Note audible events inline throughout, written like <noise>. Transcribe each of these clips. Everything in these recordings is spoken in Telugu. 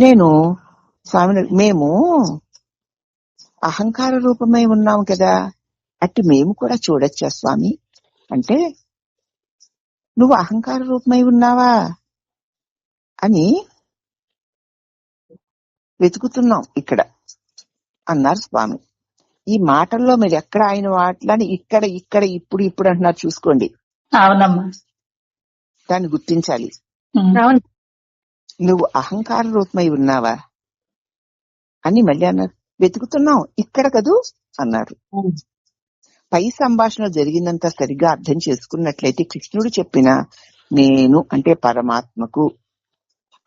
నేను స్వామి మేము అహంకార రూపమై ఉన్నాం కదా. అట్టి మేము కూడా చూడొచ్చా స్వామి? అంటే నువ్వు అహంకార రూపమై ఉన్నావా? అని వెతుకుతున్నాం ఇక్కడ అన్నారు స్వామి. ఈ మాటల్లో మీరు ఎక్కడ ఆయన మాటలని ఇక్కడ ఇక్కడ ఇప్పుడు ఇప్పుడు అంటున్నారు చూసుకోండి. అవునమ్మా. దాన్ని గుర్తించాలి. నువ్వు అహంకార రూపమై ఉన్నావా? అని మళ్ళీ అన్నారు. వెతుకుతున్నాం ఇక్కడ కదూ? అన్నారు. పై సంభాషణ జరిగిందంతా సరిగా అర్థం చేసుకున్నట్లయితే కృష్ణుడు చెప్పిన నేను అంటే పరమాత్మకు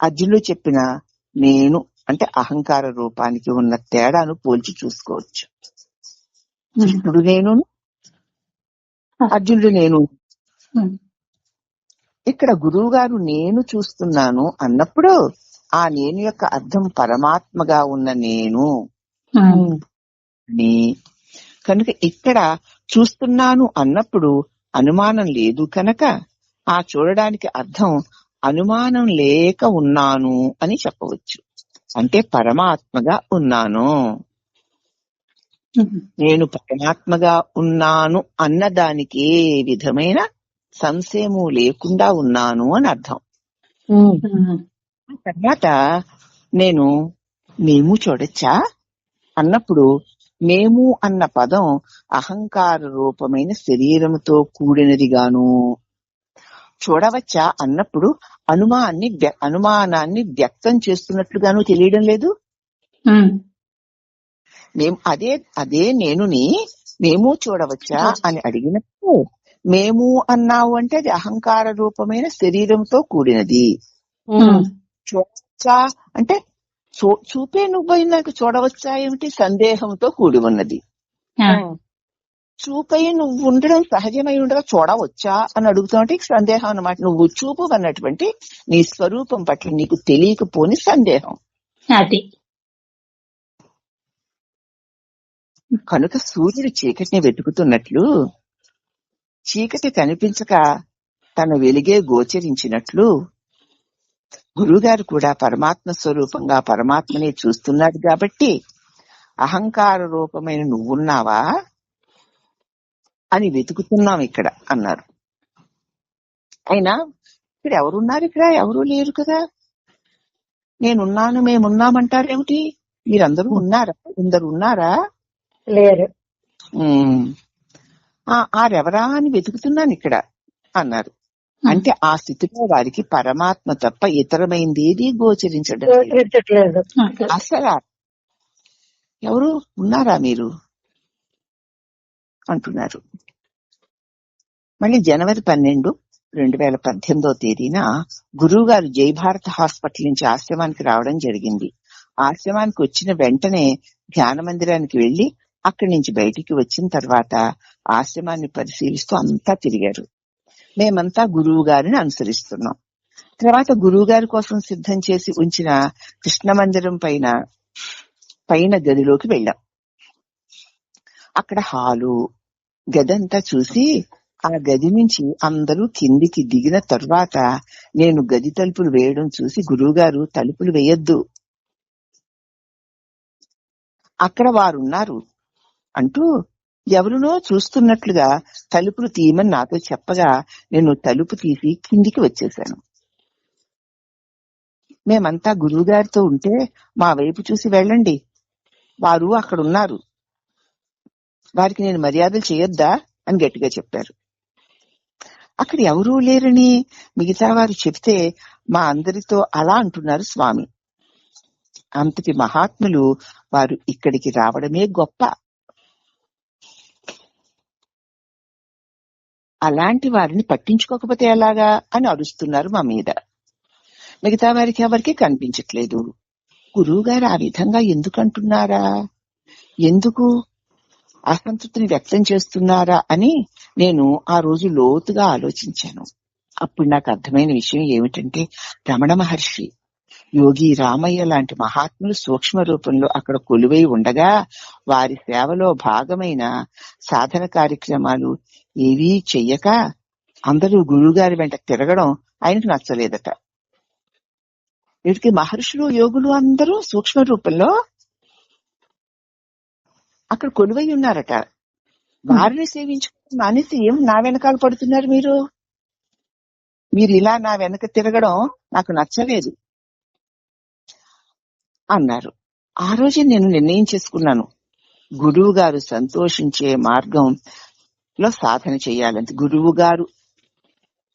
అర్జునుడు చెప్పిన నేను అంటే అహంకార రూపానికి ఉన్న తేడాను పోల్చి చూసుకోవచ్చు. కృష్ణుడు నేను అర్జునుడు నేను. ఇక్కడ గురువు గారు నేను చూస్తున్నాను అన్నప్పుడు ఆ నేను యొక్క అర్థం పరమాత్మగా ఉన్న నేను. కనుక ఇక్కడ చూస్తున్నాను అన్నప్పుడు అనుమానం లేదు కనుక ఆ చూడడానికి అర్థం అనుమానం లేక ఉన్నాను అని చెప్పవచ్చు. అంటే పరమాత్మగా ఉన్నాను. నేను పరమాత్మగా ఉన్నాను అన్నదానికి ఏ విధమైన సంశయము లేకుండా ఉన్నాను అని అర్థం. తర్వాత నేను మేము చూడొచ్చా? అన్నప్పుడు మేము అన్న పదం అహంకార రూపమైన శరీరముతో కూడినదిగాను. చూడవచ్చా? అన్నప్పుడు అనుమాన్ని వ్య- అనుమానాన్ని వ్యక్తం చేస్తున్నట్లుగాను తెలియడం లేదు. మేము అదే అదే నేనుని మేము చూడవచ్చా? అని అడిగినప్పుడు మేము అన్నావు అంటే అది అహంకార రూపమైన శరీరంతో కూడినది. ఉమ్. చూడవచ్చా? అంటే చూ- చూపే నువ్వు నాకు చూడవచ్చా ఏమిటి? సందేహంతో కూడి ఉన్నది. చూపై నువ్వు ఉండడం సహజమై ఉండగా చూడవచ్చా అని అడుగుతుంటే సందేహం అన్నమాట. నువ్వు చూపు అన్నటువంటి నీ స్వరూపం పట్ల నీకు తెలియకపోని సందేహం. అది. కనుక సూర్యుడు చీకటిని వెతుకుతున్నట్లు చీకటి కనిపించక తన వెలుగే గోచరించినట్లు గురువుగారు కూడా పరమాత్మ స్వరూపంగా పరమాత్మనే చూస్తున్నాడు కాబట్టి అహంకార రూపమైన నువ్వున్నావా అని వెతుకుతున్నాం ఇక్కడ అన్నారు. అయినా ఇక్కడ ఎవరున్నారు ఇక్కడ? ఎవరు లేరు కదా. నేనున్నాను మేమున్నామంటారేమిటి? మీరందరూ ఉన్నారా? ఇందరు ఉన్నారా? లేరు. ఆరెవరా అని వెతుకుతున్నాను ఇక్కడ అన్నారు. అంటే ఆ స్థితిలో వారికి పరమాత్మ తప్ప ఇతరమైంది ఏది గోచరించడం. అసలు? ఎవరు? ఉన్నారా మీరు? అంటున్నారు. మళ్ళీ జనవరి పన్నెండు రెండు వేల పద్దెనిమిదో తేదీన గురువు గారు జై భారత్ హాస్పిటల్ నుంచి ఆశ్రమానికి రావడం జరిగింది. ఆశ్రమానికి వచ్చిన వెంటనే ధ్యాన మందిరానికి వెళ్ళి అక్కడి నుంచి బయటికి వచ్చిన తర్వాత ఆశ్రమాన్ని పరిశీలిస్తూ అంతా తిరిగారు. మేమంతా గురువు గారిని అనుసరిస్తున్నాం. తర్వాత గురువు గారి కోసం సిద్ధం చేసి ఉంచిన కృష్ణ మందిరం పైన పైన గదిలోకి వెళ్ళాం. అక్కడ హాలు గదంతా చూసి ఆ గది నుంచి అందరూ కిందికి దిగిన తర్వాత నేను గది తలుపులు వేయడం చూసి గురువుగారు తలుపులు వేయొద్దు. అక్కడ వారున్నారు. అంటూ ఎవరినో చూస్తున్నట్లుగా తలుపులు తీయమని నాతో చెప్పగా నేను తలుపు తీసి కిందికి వచ్చేశాను. మేమంతా గురువుగారితో ఉంటే మా వైపు చూసి వెళ్ళండి. వారు అక్కడ ఉన్నారు వారికి నేను మర్యాదలు చేయొద్దా అని గట్టిగా చెప్పారు. అక్కడ ఎవరూ లేరని మిగతా వారు చెప్తే మా అందరితో అలా అంటున్నారు స్వామి. అంతటి మహాత్ములు వారు ఇక్కడికి రావడమే గొప్ప. అలాంటి వారిని పట్టించుకోకపోతే ఎలాగా అని అరుస్తున్నారు మా మీద. మిగతా వారికి ఎవరికి కనిపించట్లేదు. గురువు గారు ఆ విధంగా ఎందుకు అంటున్నారా ఎందుకు అసంతృప్తిని వ్యక్తం చేస్తున్నారా అని నేను ఆ రోజు లోతుగా ఆలోచించాను. అప్పుడు నాకు అర్థమైన విషయం ఏమిటంటే రమణ మహర్షి యోగి రామయ్య లాంటి మహాత్ములు సూక్ష్మ రూపంలో అక్కడ కొలువై ఉండగా వారి సేవలో భాగమైన సాధన కార్యక్రమాలు ఏవీ చెయ్యక అందరూ గురువుగారి వెంట తిరగడం ఆయనకు నచ్చలేదట. వీటికి మహర్షులు యోగులు అందరూ సూక్ష్మ రూపంలో అక్కడ కొలువై ఉన్నారట. వారిని సేవించుకుని మానేసి ఏం నా వెనకాల పడుతున్నారు మీరు? మీరు ఇలా నా వెనక తిరగడం నాకు నచ్చలేదు. అన్నారు. ఆ రోజే నేను నిర్ణయం చేసుకున్నాను. గురువు గారు సంతోషించే మార్గంలో సాధన చేయాలంటే గురువు గారు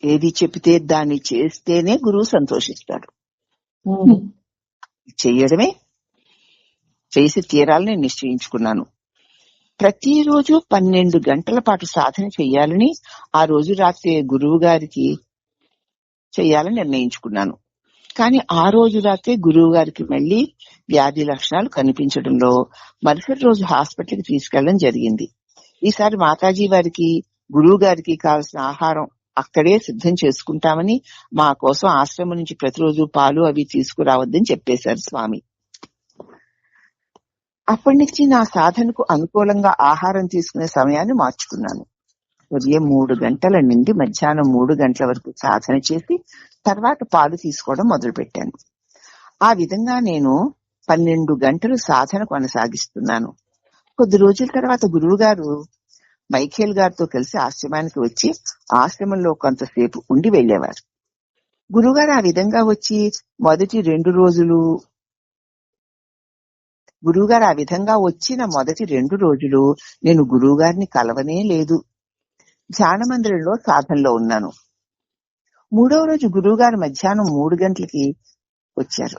ఏది చెబితే దాన్ని చేస్తేనే గురువు సంతోషిస్తాడు. చెయ్యడమే చేసి తీరాలని నిశ్చయించుకున్నాను. ప్రతిరోజు పన్నెండు గంటల పాటు సాధన చెయ్యాలని ఆ రోజు రాత్రి గురువు గారికి చెయ్యాలని నిర్ణయించుకున్నాను. కానీ ఆ రోజు రాత్రి గురువు గారికి మళ్ళీ వ్యాధి లక్షణాలు కనిపించడంలో మరుసటి రోజు హాస్పిటల్కి తీసుకెళ్ళడం జరిగింది. ఈసారి మాతాజీ వారికి గురువు గారికి కావాల్సిన ఆహారం అక్కడే సిద్ధం చేసుకుంటామని మా కోసం ఆశ్రమం నుంచి ప్రతిరోజు పాలు అవి తీసుకురావద్దని చెప్పేశారు స్వామి. అప్పటి నుంచి నా సాధనకు అనుకూలంగా ఆహారం తీసుకునే సమయాన్ని మార్చుకున్నాను. ఉదయం మూడు గంటల నుండి మధ్యాహ్నం మూడు గంటల వరకు సాధన చేసి తర్వాత పాలు తీసుకోవడం మొదలుపెట్టాను. ఆ విధంగా నేను పన్నెండు గంటలు సాధన కొనసాగిస్తున్నాను. కొద్ది రోజుల తర్వాత గురువు గారు మైఖేల్ గారితో కలిసి ఆశ్రమానికి వచ్చి ఆశ్రమంలో కొంతసేపు ఉండి వెళ్ళేవారు గురుగారు ఆ విధంగా వచ్చి మొదటి రెండు రోజులు గురువుగారు ఆ విధంగా వచ్చిన మొదటి రెండు రోజులు నేను గురువుగారిని కలవనే లేదు. ధ్యాన మందిరంలో సాధనలో ఉన్నాను. మూడవ రోజు గురువు గారు మధ్యాహ్నం మూడు గంటలకి వచ్చారు.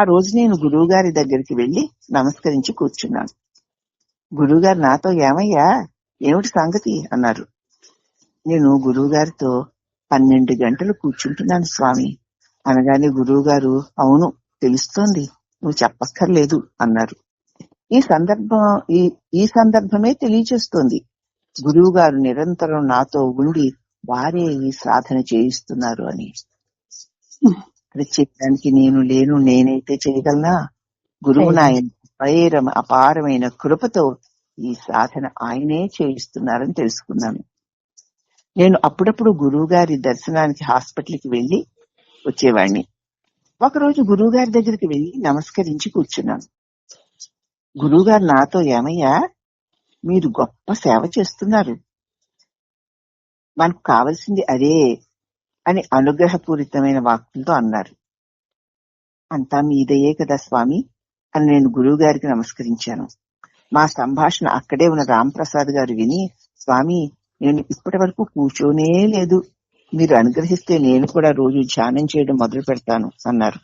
ఆ రోజు నేను గురువు గారి దగ్గరికి వెళ్ళి నమస్కరించి కూర్చున్నాను. గురువు గారు నాతో ఏమయ్యా? ఏమిటి సంగతి? అన్నారు. నేను గురువు గారితో పన్నెండు గంటలు కూర్చుంటున్నాను స్వామి. అనగానే గురువు గారు అవును తెలుస్తోంది. నువ్వు చెప్పక్కర్లేదు అన్నారు. ఈ సందర్భం ఈ ఈ సందర్భమే తెలియచేస్తోంది. గురువు గారు నిరంతరం నాతో ఉండి వారే ఈ సాధన చేయిస్తున్నారు అని. ఇక్కడ చెప్పడానికి నేను లేను నేనైతే చేయగలనా? గురువు నా అపారం అపారమైన కృపతో ఈ సాధన ఆయనే చేయిస్తున్నారని తెలుసుకున్నాను. నేను అప్పుడప్పుడు గురువు గారి దర్శనానికి హాస్పిటల్కి వెళ్ళి వచ్చేవాడిని ఒకరోజు గురువు గారి దగ్గరికి వెళ్ళి నమస్కరించి కూర్చున్నాను. గురువు గారు నాతో ఏమయ్యా మీరు గొప్ప సేవ చేస్తున్నారు. మనకు కావలసింది అదే అని అనుగ్రహపూరితమైన వాక్కులతో అన్నారు. అంతా మీదయే కదా స్వామి అని నేను గురువు గారికి నమస్కరించాను. మా సంభాషణ అక్కడే ఉన్న రాంప్రసాద్ గారు విని స్వామి నేను ఇప్పటి వరకు కూర్చోనే లేదు. మీరు అనుగ్రహిస్తే నేను కూడా రోజు ధ్యానం చేయడం మొదలు పెడతాను అన్నారు.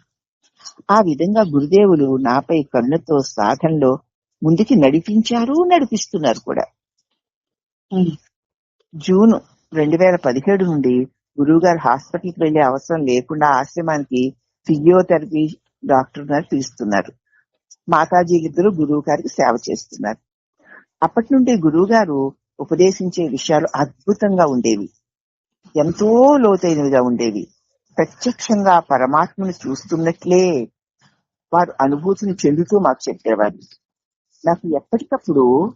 ఆ విధంగా గురుదేవులు నాపై కన్నుతో సాధనలో ముందుకి నడిపించారు నడిపిస్తున్నారు కూడా. జూన్ రెండు వేల పదిహేడు నుండి గురువు గారు హాస్పిటల్కి వెళ్ళే అవసరం లేకుండా ఆశ్రమానికి ఫిజియోథెరపీ డాక్టర్ గారు పిలుస్తున్నారు. మాతాజీలిద్దరూ గురువు గారికి సేవ చేస్తున్నారు. అప్పటి నుండి గురువు గారు ఉపదేశించే విషయాలు అద్భుతంగా ఉండేవి. ఎంతో లోతైనవిగా ఉండేవి. ప్రత్యక్షంగా పరమాత్మను చూస్తున్నట్లే వారు అనుభూతిని చెందుతూ మాకు చెప్పేవారు. నాకు ఎప్పటికప్పుడు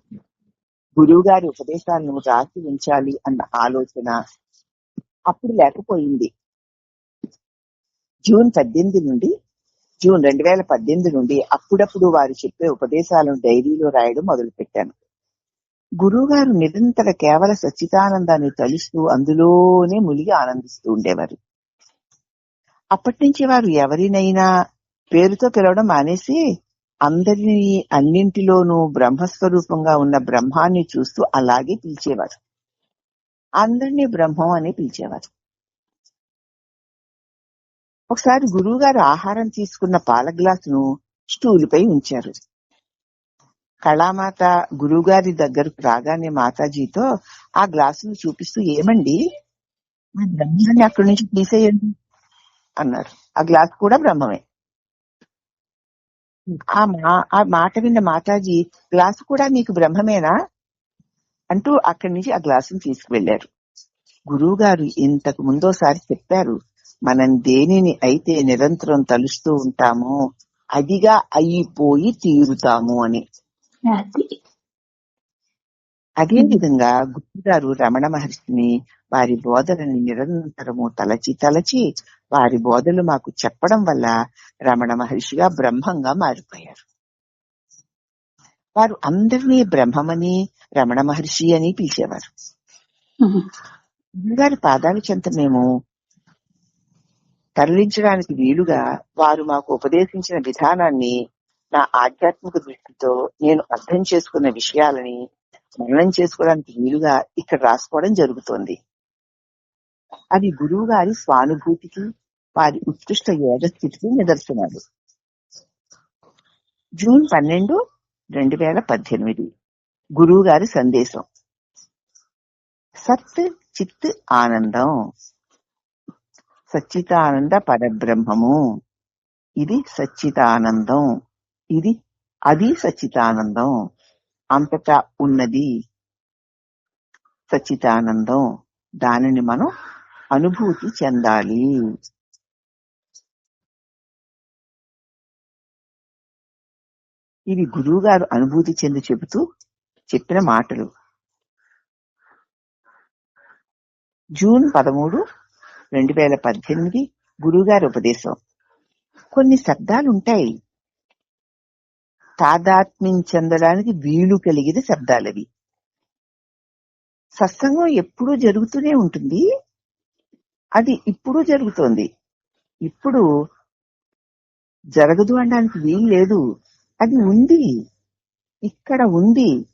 గురువు గారి ఉపదేశాలను రాసి ఉంచాలి అన్న ఆలోచన అప్పుడు లేకపోయింది. జూన్ పద్దెనిమిది నుండి జూన్ రెండు వేల పద్దెనిమిది నుండి అప్పుడప్పుడు వారు చెప్పే ఉపదేశాలను డైరీలో రాయడం మొదలుపెట్టాను. గురువుగారు గురువు గారు నిరంతర కేవల సచ్చిదానందాన్ని తలుస్తూ అందులోనే మునిగి ఆనందిస్తూ ఉండేవారు. అప్పటి నుంచి వారు ఎవరినైనా పేరుతో పిలవడం మానేసి అందరినీ అన్నింటిలోనూ బ్రహ్మస్వరూపంగా ఉన్న బ్రహ్మాన్ని చూస్తూ అలాగే పిలిచేవారు. అందరినీ బ్రహ్మం అని పిలిచేవారు. ఒకసారి గురువు గారు ఆహారం తీసుకున్న పాల గ్లాసును స్టూలుపై ఉంచారు. కళామాత గురువు గారి దగ్గరకు రాగానే మాతాజీతో ఆ గ్లాసును చూపిస్తూ ఏమండి? మా బ్రహ్మాన్ని అక్కడి నుంచి తీసేయండి అన్నారు. ఆ గ్లాస్ కూడా బ్రహ్మమే. ఆ మా ఆ మాట విన్న మాతాజీ గ్లాసు కూడా మీకు బ్రహ్మమేనా? అంటూ అక్కడి నుంచి ఆ గ్లాసును తీసుకువెళ్ళారు గురువు గారు ఇంతకు ముందోసారి చెప్పారు మనం దేనిని అయితే నిరంతరం తలుస్తూ ఉంటామో అదిగా అయిపోయి తీరుతాము అని. అది. విధంగా గురువు గారు రమణ మహర్షిని వారి బోధనని నిరంతరము తలచి తలచి వారి బోధలు మాకు చెప్పడం వల్ల రమణ మహర్షిగా బ్రహ్మంగా మారిపోయారు. వారు అందరినీ బ్రహ్మమని రమణ మహర్షి అని పిలిచేవారు. ఉమ్, గారి పాదాల చెంత మేము తరలించడానికి వీలుగా వారు మాకు ఉపదేశించిన విధానాన్ని నా ఆధ్యాత్మిక దృష్టితో నేను అర్థం చేసుకున్న విషయాలని మననం చేసుకోవడానికి వీలుగా ఇక్కడ రాసుకోవడం జరుగుతోంది. అది గురువు గారి స్వానుభూతికి వారి ఉత్కృష్ట యోగ స్థితికి నిదర్శనాలు. జూన్ పన్నెండు రెండు వేల పద్దెనిమిది. గురువు గారి సందేశం. సత్ చిత్ ఆనందం. సచ్చితానంద పరబ్రహ్మము. ఇది సచ్చితానందం ఇది అది సచ్చితానందం అంతటా ఉన్నది సచ్చితానందం దానిని మనం అనుభూతి చెందాలి. ఇవి గురువు గారు అనుభూతి చెంది చెబుతూ చెప్పిన మాటలు. జూన్ పదమూడు రెండు వేల పద్దెనిమిది గురువుగారి ఉపదేశం. కొన్ని శబ్దాలు ఉంటాయి తాదాత్మ్యం చెందడానికి వీలు కలిగిన శబ్దాలవి. సత్సంగం ఎప్పుడూ జరుగుతూనే ఉంటుంది. అది ఇప్పుడు జరుగుతోంది. ఇప్పుడు జరగదు అనడానికి వీలు లేదు. అది ఉంది. ఇక్కడ ఉంది.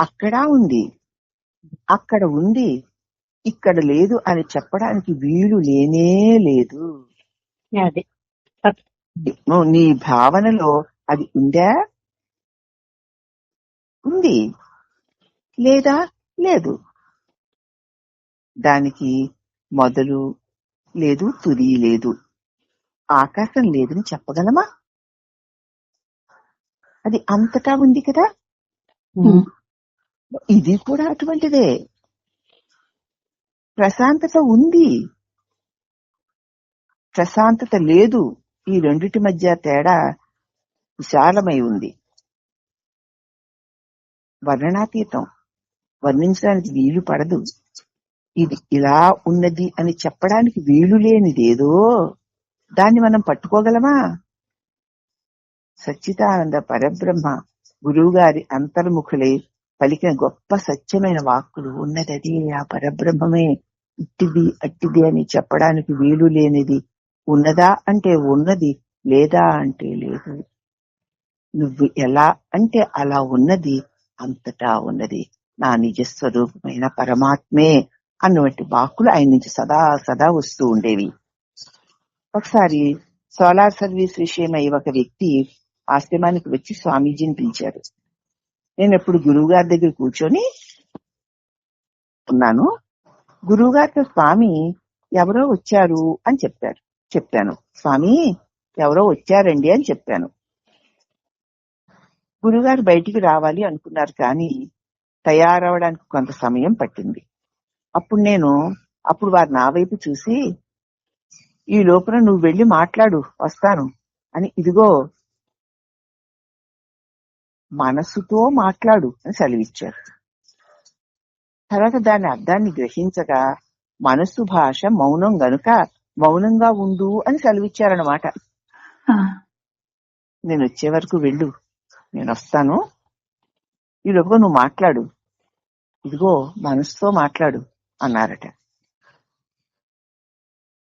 అక్కడ ఉంది. అక్కడ ఉంది. ఇక్కడ లేదు అని చెప్పడానికి వీలు లేనే లేదు. నీ భావనలో అది ఉందా? ఉంది. లేదా? లేదు. దానికి మొదలు లేదు తుది లేదు. ఆకాశం లేదని చెప్పగలమా? అది అంతటా ఉంది కదా? ఇది కూడా అటువంటిదే. ప్రశాంతత ఉంది. ప్రశాంతత లేదు. ఈ రెండిటి మధ్య తేడా విశాలమై ఉంది. వర్ణనాతీతం. వర్ణించడానికి వీలు పడదు. ఇది ఇలా ఉన్నది అని చెప్పడానికి వీలు లేనిదేదో దాన్ని మనం పట్టుకోగలమా? సచ్చిదానంద పరబ్రహ్మ గురువుగారి అంతర్ముఖులై పలికిన గొప్ప సత్యమైన వాక్కులు ఉన్నదది ఆ పరబ్రహ్మమే. ఇట్టిది అట్టిది అని చెప్పడానికి వీలు లేనిది ఉన్నదా అంటే ఉన్నది లేదా అంటే లేదు. నువ్వు ఎలా అంటే అలా ఉన్నది అంతటా ఉన్నది. నా నిజ స్వరూపమైన పరమాత్మే అన్నటువంటి వాక్కులు ఆయన నుంచి సదా సదా వస్తూ ఉండేవి. ఒకసారి సోలార్ సర్వీస్ విషయమై ఒక వ్యక్తి ఆశ్రమానికి వచ్చి స్వామీజీని పిలిచారు. నేను ఎప్పుడు గురువు గారి దగ్గర కూర్చొని ఉన్నాను. గురువు గారితో స్వామి ఎవరో వచ్చారు అని చెప్పారు. చెప్పాను. స్వామి ఎవరో వచ్చారండి అని చెప్పాను. గురుగారు బయటికి రావాలి అనుకున్నారు కానీ తయారవడానికి కొంత సమయం పట్టింది. అప్పుడు నేను అప్పుడు వారు నా వైపు చూసి ఈ లోపల నువ్వు వెళ్ళి మాట్లాడు వస్తాను అని ఇదిగో మనసుతో మాట్లాడు అని సెలవిచ్చారు. తర్వాత దాని అర్థాన్ని గ్రహించగా మనసు భాష మౌనం గనుక మౌనంగా ఉండు అని సెలవిచ్చారనమాట నేను వచ్చే వరకు వెళ్ళు. నేను వస్తాను. లోపల నువ్వు మాట్లాడు. ఇదిగో మనసుతో మాట్లాడు అన్నారట.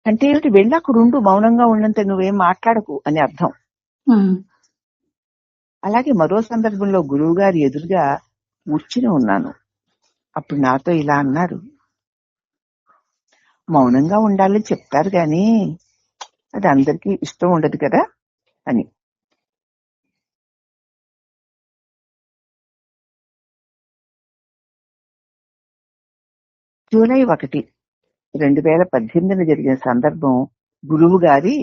అంటే ఏమిటి? వెళ్ళి అక్కడ ఉండు మౌనంగా ఉన్నంత నువ్వేం మాట్లాడకు అని అర్థం. అలాగే మరో సందర్భంలో గురువు గారి ఎదురుగా కూర్చుని ఉన్నాను. అప్పుడు నాతో ఇలా అన్నారు. మౌనంగా ఉండాలని చెప్తారు గాని అది అందరికీ ఇష్టం ఉండదు కదా అని. జూలై ఒకటి రెండు వేల పద్దెనిమిదిన జరిగిన సందర్భం గురువు గారి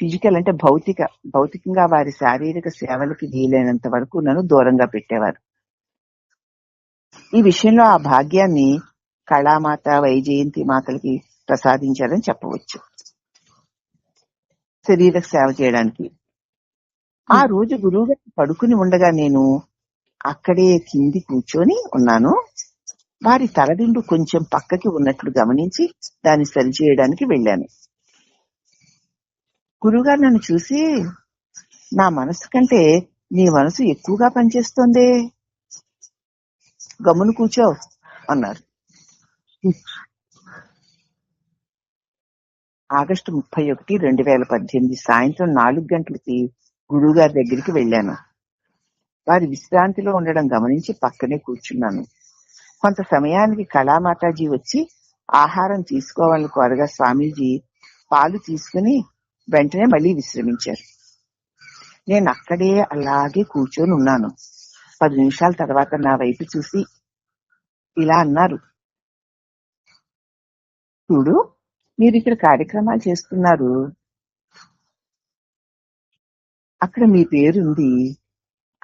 ఫిజికల్ అంటే భౌతిక భౌతికంగా వారి శారీరక సేవలకి వీలైనంత వరకు నన్ను దూరంగా పెట్టేవారు. ఈ విషయంలో ఆ భాగ్యాన్ని కళామాత వైజయంతి మాతలకి ప్రసాదించారని చెప్పవచ్చు. శరీర సేవ చేయడానికి. ఆ రోజు గురువు గారు పడుకుని ఉండగా నేను అక్కడే కింది కూర్చొని ఉన్నాను. వారి తలదిండు కొంచెం పక్కకి ఉన్నట్లు గమనించి దాన్ని సరిచేయడానికి వెళ్ళాను. గురువుగారు నన్ను చూసి నా మనసు కంటే నీ మనసు ఎక్కువగా పనిచేస్తుంది. గమ్మును కూర్చో అన్నారు. ఆగస్టు ముప్పై ఒకటి రెండు వేల పద్దెనిమిది సాయంత్రం నాలుగు గంటలకి గురువు గారి దగ్గరికి వెళ్ళాను. వారి విశ్రాంతిలో ఉండడం గమనించి పక్కనే కూర్చున్నాను. కొంత సమయానికి కళామాతాజీ వచ్చి ఆహారం తీసుకోవాలని కోరగా స్వామీజీ పాలు తీసుకుని వెంటనే మళ్ళీ విశ్రమించారు. నేను అక్కడే అలాగే కూర్చొని ఉన్నాను. పది నిమిషాల తర్వాత నా వైపు చూసి ఇలా అన్నారు. చూడు మీరు ఇక్కడ కార్యక్రమాలు చేస్తున్నారు. అక్కడ మీ పేరుంది.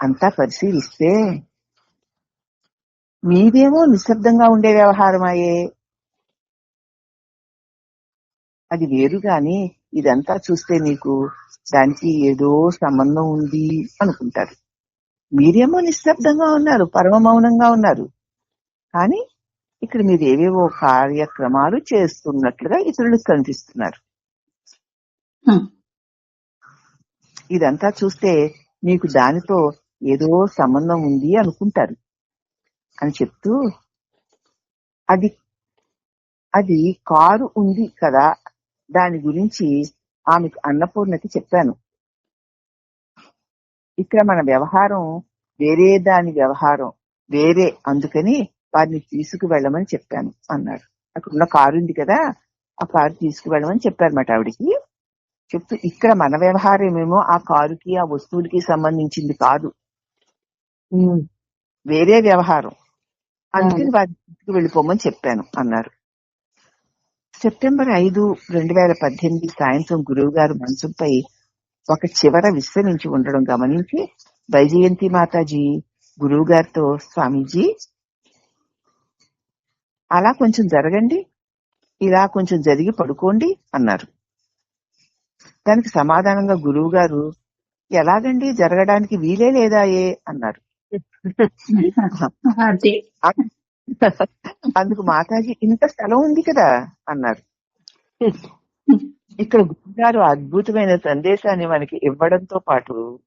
అంతా పరిశీలిస్తే మీదేమో నిశ్శబ్దంగా ఉండే వ్యవహారమాయే అది వేరు గాని ఇదంతా చూస్తే మీకు దానికి ఏదో సంబంధం ఉంది అనుకుంటారు. మీరేమో నిశ్శబ్దంగా ఉన్నారు పరమ మౌనంగా ఉన్నారు. కానీ ఇక్కడ మీరు ఏవేవో కార్యక్రమాలు చేస్తున్నట్లుగా ఇతరులకు కనిపిస్తున్నారు. ఇదంతా చూస్తే మీకు దానితో ఏదో సంబంధం ఉంది అనుకుంటారు. అని చెప్తూ అది అది కారు ఉంది కదా దాని గురించి ఆమెకు అన్నపూర్ణకి చెప్పాను. ఇక్కడ మన వ్యవహారం వేరే దాని వ్యవహారం వేరే అందుకని వారిని తీసుకువెళ్ళమని చెప్పాను అన్నాడు. అక్కడ ఉన్న కారు ఉంది కదా ఆ కారు తీసుకువెళ్ళమని చెప్పారన్నమాట ఆవిడికి. చెప్తూ ఇక్కడ మన వ్యవహారమేమో ఆ కారుకి ఆ వస్తువులకి సంబంధించింది కాదు. వేరే వ్యవహారం. అందుకని వారి తీసుకు వెళ్ళిపోమని చెప్పాను అన్నారు. సెప్టెంబర్ ఐదు రెండు వేల పద్దెనిమిది సాయంత్రం గురువు గారు మంచంపై ఒక చివర విశ్రమించి ఉండడం గమనించి వైజయంతి మాతాజీ గురువు గారితో స్వామీజీ అలా కొంచెం జరగండి ఇలా కొంచెం జరిగి పడుకోండి అన్నారు. దానికి సమాధానంగా గురువు గారు ఎలాగండి జరగడానికి వీలే లేదాయే అన్నారు. <laughs> అందుకు మాతాజీ ఇంత స్థలం ఉంది కదా అన్నారు. ఇక్కడ గురువుగారు అద్భుతమైన సందేశాన్ని మనకి ఇవ్వడంతో పాటు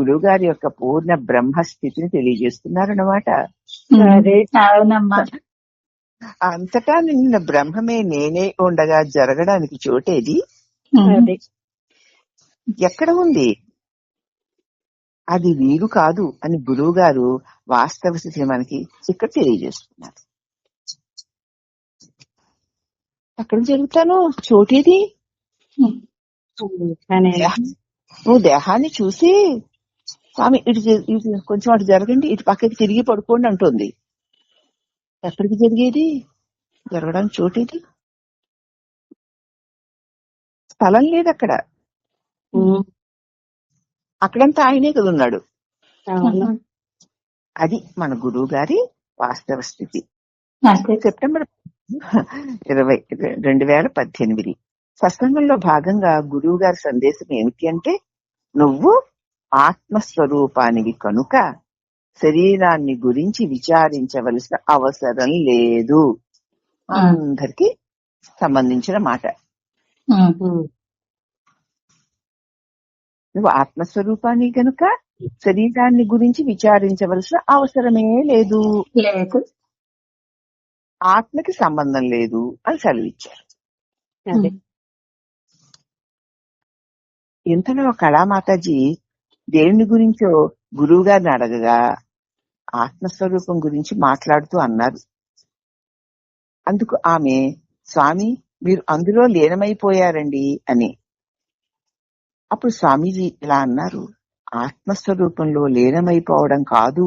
గురువుగారి యొక్క పూర్ణ బ్రహ్మ స్థితిని తెలియజేస్తున్నారన్నమాట. అంతటా నిన్న బ్రహ్మమే నేనే ఉండగా జరగడానికి చోటేది? ఎక్కడ ఉంది? అది వీలు కాదు అని గురువు గారు వాస్తవ స్థితిని మనకి ఇక్కడ తెలియజేస్తున్నారు. ఎక్కడ జరుగుతాను చోటేది? నువ్వు దేహాన్ని చూసి స్వామి ఇటు ఇటు కొంచెం అటు జరగండి ఇటు పక్కకి తిరిగి పడుకోండి అంటుంది. ఎక్కడికి జరిగేది? జరగడానికి చోటేది? స్థలం లేదు అక్కడ ఉమ్, అక్కడంతా ఆయనే కదా ఉన్నాడు. అది మన గురువు గారి వాస్తవ స్థితి. సెప్టెంబర్ ఇరవై రెండు వేల పద్దెనిమిది. సత్సంగంలో భాగంగా గురువు గారి సందేశం ఏమిటి అంటే నువ్వు ఆత్మస్వరూపానివి కనుక శరీరాన్ని గురించి విచారించవలసిన అవసరం లేదు. అందరికి సంబంధించిన మాట. నువ్వు ఆత్మస్వరూపాన్ని గనుక శరీరాన్ని గురించి విచారించవలసిన అవసరమే లేదు. లేదు. ఆత్మకి సంబంధం లేదు అని సెలవిచ్చారు. ఇంతలో కళామాతాజీ దేని గురించో గురువు గారిని అడగగా ఆత్మస్వరూపం గురించి మాట్లాడుతూ అన్నారు. అందుకు ఆమె స్వామి మీరు అందులో లీనమైపోయారండి అని. అప్పుడు స్వామీజీ ఇలా అన్నారు ఆత్మస్వరూపంలో లీనమైపోవడం కాదు.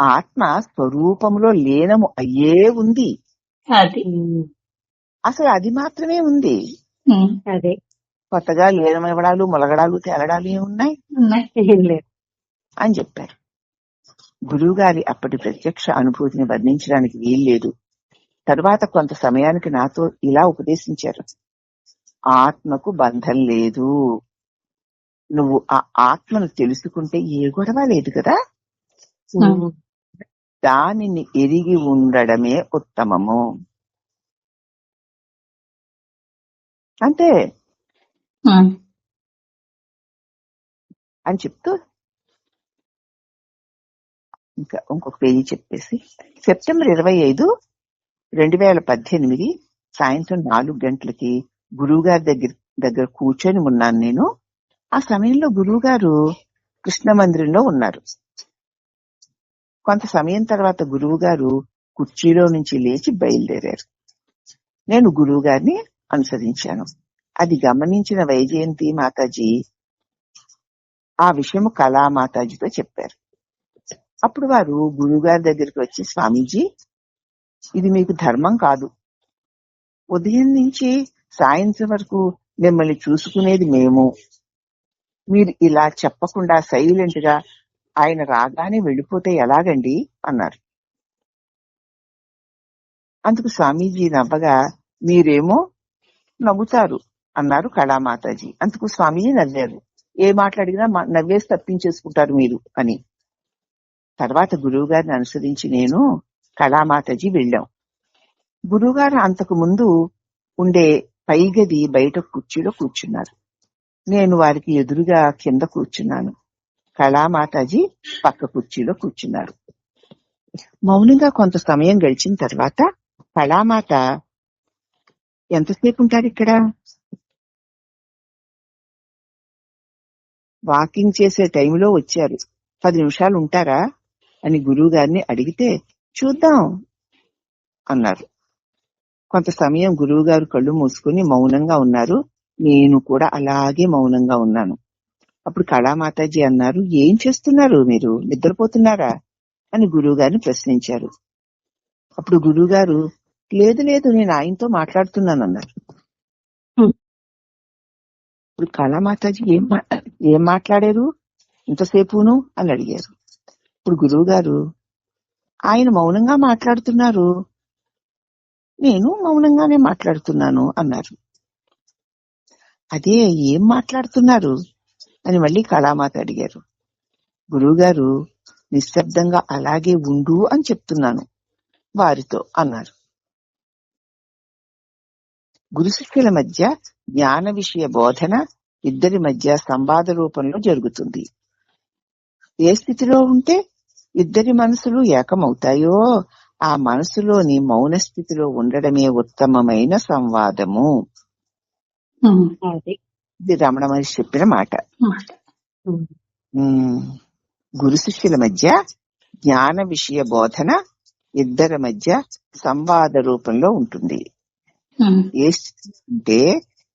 ఆత్మ స్వరూపంలో లీనము అయ్యే ఉంది. అసలు అది మాత్రమే ఉంది. అదే. కొత్తగా లీనమవ్వడాలు మొలగడాలు తేలడాలు ఏమున్నాయి అని చెప్పారు. గురువు గారి అప్పటి ప్రత్యక్ష అనుభూతిని వర్ణించడానికి వీల్లేదు. తరువాత కొంత సమయానికి నాతో ఇలా ఉపదేశించారు. ఆత్మకు బంధం లేదు. నువ్వు ఆ ఆత్మను తెలుసుకుంటే ఏ గొడవ లేదు కదా? దానిని ఎరిగి ఉండడమే ఉత్తమము. అంతే. అని చెప్తూ ఇంకా ఇంకొక పేజీ చెప్పేసి సెప్టెంబర్ ఇరవై ఐదు రెండు వేల పద్దెనిమిది సాయంత్రం నాలుగు గంటలకి గురువు గారి దగ్గర దగ్గర కూర్చొని ఉన్నాను నేను. ఆ సమయంలో గురువు గారు కృష్ణ మందిరంలో ఉన్నారు. కొంత సమయం తర్వాత గురువు గారు కుర్చీలో నుంచి లేచి బయలుదేరారు. నేను గురువు గారిని అనుసరించాను. అది గమనించిన వైజయంతి మాతాజీ ఆ విషయం కళా మాతాజీతో చెప్పారు. అప్పుడు వారు గురువు గారి దగ్గరికి వచ్చి స్వామీజీ ఇది మీకు ధర్మం కాదు. ఉదయం నుంచి సాయంత్రం వరకు మిమ్మల్ని చూసుకునేది మేము. మీరు ఇలా చెప్పకుండా సైలెంట్గా ఆయన రాగానే వెళ్ళిపోతే ఎలాగండి? అన్నారు. అందుకు స్వామీజీ నవ్వగా మీరేమో నవ్వుతారు అన్నారు కళామాతాజీ. అందుకు స్వామీజీ నవ్వారు. ఏ మాట్లాడినా నవ్వేసి తప్పించేసుకుంటారు మీరు అని. తర్వాత గురువు గారిని అనుసరించి నేను కళామాతాజీ వెళ్ళాం. గురువుగారు అంతకు ముందు ఉండే పై గది బయట కుర్చీలో కూర్చున్నారు. నేను వారికి ఎదురుగా కింద కూర్చున్నాను. కళామాతాజీ పక్క కుర్చీలో కూర్చున్నారు. మౌనంగా కొంత సమయం గడిచిన తర్వాత కళామాత ఎంతసేపు ఉంటారు ఇక్కడ? వాకింగ్ చేసే టైంలో వచ్చారు. పది నిమిషాలు ఉంటారా అని గురువు గారిని అడిగితే చూద్దాం అన్నారు. కొంత సమయం గురువు గారు కళ్ళు మూసుకుని మౌనంగా ఉన్నారు. నేను కూడా అలాగే మౌనంగా ఉన్నాను. అప్పుడు కళామాతాజీ అన్నారు ఏం చేస్తున్నారు మీరు? నిద్రపోతున్నారా? అని గురువు గారిని ప్రశ్నించారు. అప్పుడు గురువు గారు లేదు లేదు నేను ఆయనతో మాట్లాడుతున్నాను అన్నారు. ఇప్పుడు కళామాతాజీ ఏం ఏం మాట్లాడారు? ఇంతసేపును? అని అడిగారు. ఇప్పుడు గురువు గారు ఆయన మౌనంగా మాట్లాడుతున్నారు. నేను మౌనంగానే మాట్లాడుతున్నాను అన్నారు. అదే ఏం మాట్లాడుతున్నారు? అని మళ్ళీ కళామాత అడిగారు. గురువుగారు నిశ్శబ్దంగా అలాగే ఉండు అని చెప్తున్నాను వారితో అన్నారు. గురు శిష్యుల మధ్య జ్ఞాన విషయ బోధన ఇద్దరి మధ్య సంవాద రూపంలో జరుగుతుంది. ఏ స్థితిలో ఉంటే ఇద్దరి మనసులు ఏకమవుతాయో ఆ మనసులోని మౌన స్థితిలో ఉండడమే ఉత్తమమైన సంవాదము. ఇది రమణ మహర్షి చెప్పిన మాట. గురు శిష్యుల మధ్య జ్ఞాన విషయ బోధన ఇద్దరి మధ్య సంవాద రూపంలో ఉంటుంది. ఏ స్థితి ఉంటే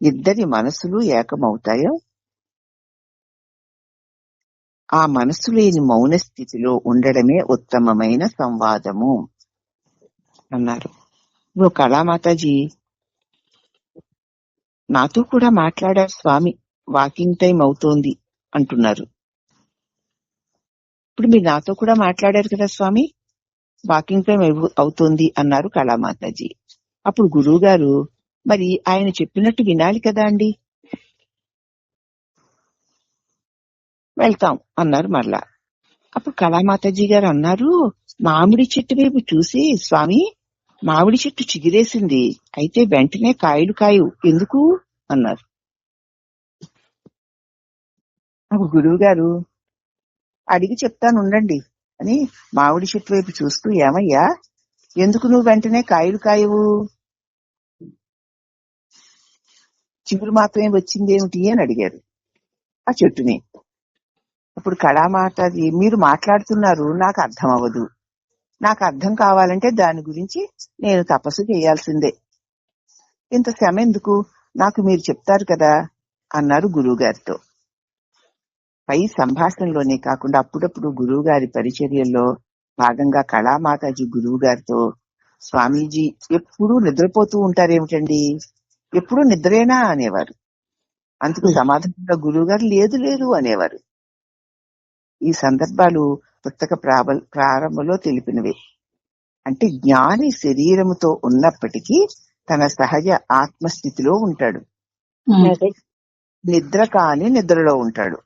ఇద్దరి మనసులు ఏకమవుతాయో ఆ మనసు లేని మౌన స్థితిలో ఉండడమే ఉత్తమమైన సంవాదము. అన్నారు. ఇప్పుడు కళామాతాజీ నాతో కూడా మాట్లాడారు స్వామి. వాకింగ్ టైం అవుతోంది అంటున్నారు. ఇప్పుడు మీరు నాతో కూడా మాట్లాడారు కదా స్వామి? వాకింగ్ టైం అవుతోంది అన్నారు కళామాతాజీ. అప్పుడు గురువు గారు మరి ఆయన చెప్పినట్టు వినాలి కదా అండి? వెళ్తాం అన్నారు మరలా. అప్పుడు కళామాతాజీ గారు అన్నారు మామిడి చెట్టు వైపు చూసి స్వామి మామిడి చెట్టు చిగిరేసింది. అయితే వెంటనే కాయలు కాయు ఎందుకు? అన్నారు. నాకు గురువు గారు అడిగి చెప్తాను ఉండండి అని మామిడి చెట్టు వైపు చూస్తూ ఏమయ్యా? ఎందుకు నువ్వు వెంటనే కాయలు కాయవు? చిగురు మాత్రమే వచ్చిందేమిటి అని అడిగారు ఆ చెట్టుని. అప్పుడు కళామాటది మీరు మాట్లాడుతున్నారు నాకు అర్థం అవ్వదు నాకు అర్థం కావాలంటే దాని గురించి నేను తపస్సు చేయాల్సిందే. ఇంత శ్రమ ఎందుకు? నాకు మీరు చెప్తారు కదా అన్నారు గురువు గారితో పై సంభాషణలోనే కాకుండా అప్పుడప్పుడు గురువుగారి పరిచర్యల్లో భాగంగా కళామాతాజీ గురువు గారితో స్వామీజీ ఎప్పుడూ నిద్రపోతూ ఉంటారేమిటండి? ఎప్పుడూ నిద్రేనా అనేవారు. అందుకు సమాధానంగా గురువు గారు లేదు లేదు అనేవారు. ఈ సందర్భాలు పుస్తక ప్రాబ- ప్రారంభంలో తెలిపినవే. అంటే జ్ఞాని శరీరముతో ఉన్నప్పటికీ తన సహజ ఆత్మస్థితిలో ఉంటాడు. నిద్ర కాని నిద్రలో ఉంటాడు.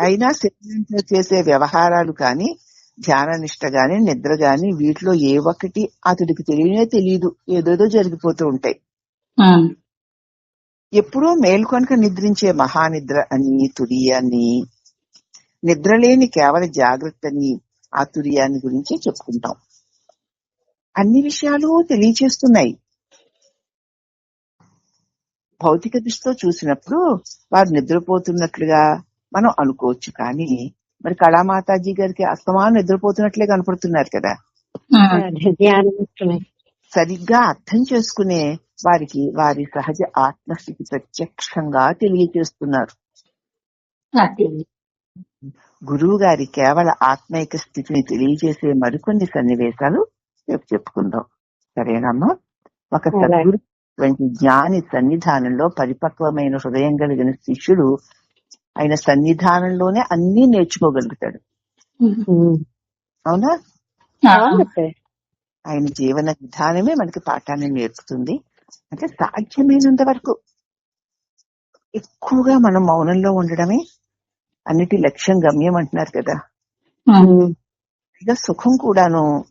అయినా శరీరంతో చేసే వ్యవహారాలు కాని ధ్యాన నిష్ట గాని నిద్ర గాని వీటిలో ఏ ఒక్కటి అతడికి తెలియనే తెలియదు ఏదేదో జరిగిపోతూ ఉంటాయి. ఎప్పుడూ మేల్కొనక నిద్రించే మహానిద్ర అని తురియాన్ని నిద్రలేని కేవల జాగ్రత్తని ఆ తురియాన్ని గురించి చెప్పుకుంటాం. అన్ని విషయాలు తెలియచేస్తున్నాయి. భౌతిక దృష్టితో చూసినప్పుడు వారు నిద్రపోతున్నట్లుగా మనం అనుకోవచ్చు కానీ మరి కళామాతాజీ గారికి అస్తమానం నిద్రపోతున్నట్లే కనపడుతున్నారు కదా. సరిగ్గా అర్థం చేసుకునే వారికి వారి సహజ ఆత్మస్థితి ప్రత్యక్షంగా తెలియజేస్తున్నారు గురువు గారి కేవల ఆత్మైక స్థితిని తెలియజేసే మరికొన్ని సన్నివేశాలు రేపు చెప్పుకుందాం సరేనమ్మా ఒక. సద్గురు వంటి జ్ఞాని సన్నిధానంలో పరిపక్వమైన హృదయం కలిగిన శిష్యుడు ఆయన సన్నిధానంలోనే అన్ని నేర్చుకోగలుగుతాడు. అవునా. ఆయన జీవన విధానమే మనకి పాఠాన్ని నేర్పుతుంది అంటే సాధ్యమైనంత వరకు ఎక్కువగా మనం మౌనంలో ఉండడమే అన్నిటి లక్ష్యం గమ్యం అంటున్నారు కదా. సుఖం కూడాను